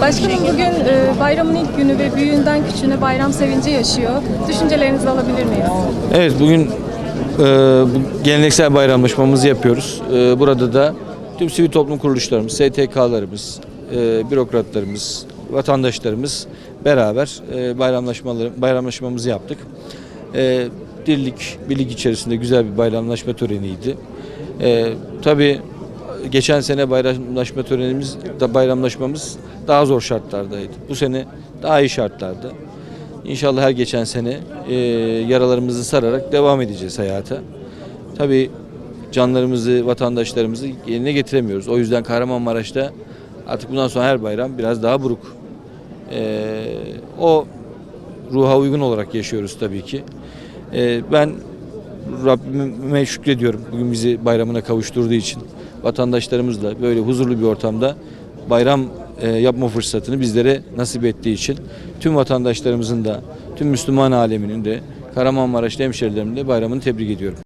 Başkanım bugün e, bayramın ilk günü ve büyüğünden küçüğüne bayram sevinci yaşıyor. Düşüncelerinizi alabilir miyiz? Evet bugün e, bu geleneksel bayramlaşmamızı yapıyoruz. E, burada da tüm sivil toplum kuruluşlarımız, STK'larımız, e, bürokratlarımız, vatandaşlarımız beraber e, bayramlaşmaları, bayramlaşmamızı yaptık. E, dirlik, birlik içerisinde güzel bir bayramlaşma töreniydi. E, tabii geçen sene bayramlaşma törenimiz, da bayramlaşmamız daha zor şartlardaydı. Bu sene daha iyi şartlarda. İnşallah her geçen sene e, yaralarımızı sararak devam edeceğiz hayata. Tabii canlarımızı, vatandaşlarımızı yerine getiremiyoruz. O yüzden Kahramanmaraş'ta artık bundan sonra her bayram biraz daha buruk. E, o ruha uygun olarak yaşıyoruz tabii ki. E, ben Rabbime şükrediyorum bugün bizi bayramına kavuşturduğu için. Vatandaşlarımızla böyle huzurlu bir ortamda bayram e, yapma fırsatını bizlere nasip ettiği için tüm vatandaşlarımızın da tüm Müslüman aleminin de Kahramanmaraşlı hemşerilerimle bayramını tebrik ediyorum.